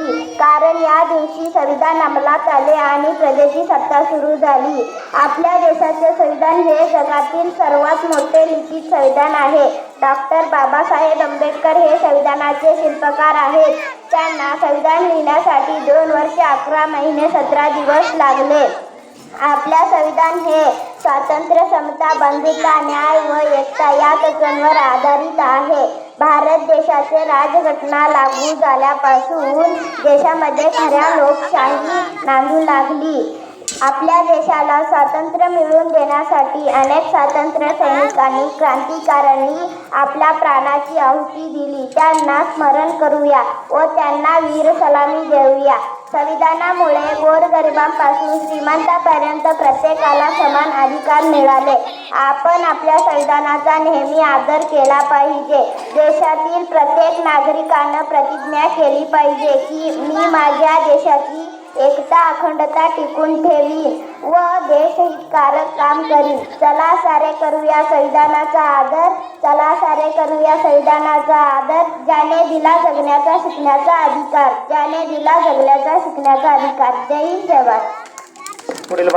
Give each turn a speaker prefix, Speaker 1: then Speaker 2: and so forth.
Speaker 1: कारण या दिवशी संविधान अंमलात आले आणि प्रजेची सत्ता सुरू झाली. आपल्या देशाचे संविधान हे जगातील सर्वात मोठे लिखित संविधान आहे. डॉक्टर बाबासाहेब आंबेडकर हे संविधानाचे शिल्पकार आहेत. त्यांना संविधान लिहिण्यासाठी दोन वर्ष अकरा महिने सतरा दिवस लागले. आपल्या संविधान हे स्वातंत्र्य समता बंधुता न्याय व एकता या तत्वांवर आधारित आहे. भारत देशाचे राजघटना लागू झाल्यापासून देशामध्ये खऱ्या लोकशाही नांदू लागली. आपल्या देशाला स्वातंत्र्य मिळवून देण्यासाठी अनेक स्वातंत्र्य सैनिकांनी क्रांतिकारांनी आपल्या प्राणाची आहुती दिली. त्यांना स्मरण करूया व त्यांना वीर सलामी देऊया. संविधानामुळे गोरगरिबांपासून श्रीमंतापर्यंत प्रत्येकाला समान अधिकार मिळाले. आपण आपल्या संविधानाचा नेहमी आदर केला पाहिजे. देशातील प्रत्येक नागरिकानं प्रतिज्ञा केली पाहिजे की मी माझ्या देशाची एकता अखंडता टिकून ठेवीन व देशहितकारक काम करीन चला सारे करूया संविधानाचा आदर. चला सारे करूया संविधानाचा आदर. ज्याने दिला जगण्याचा शिकण्याचा अधिकार. ज्याने दिला जगण्याचा शिकण्याचा अधिकार. जय हिंद जय भारत.
Speaker 2: पुढील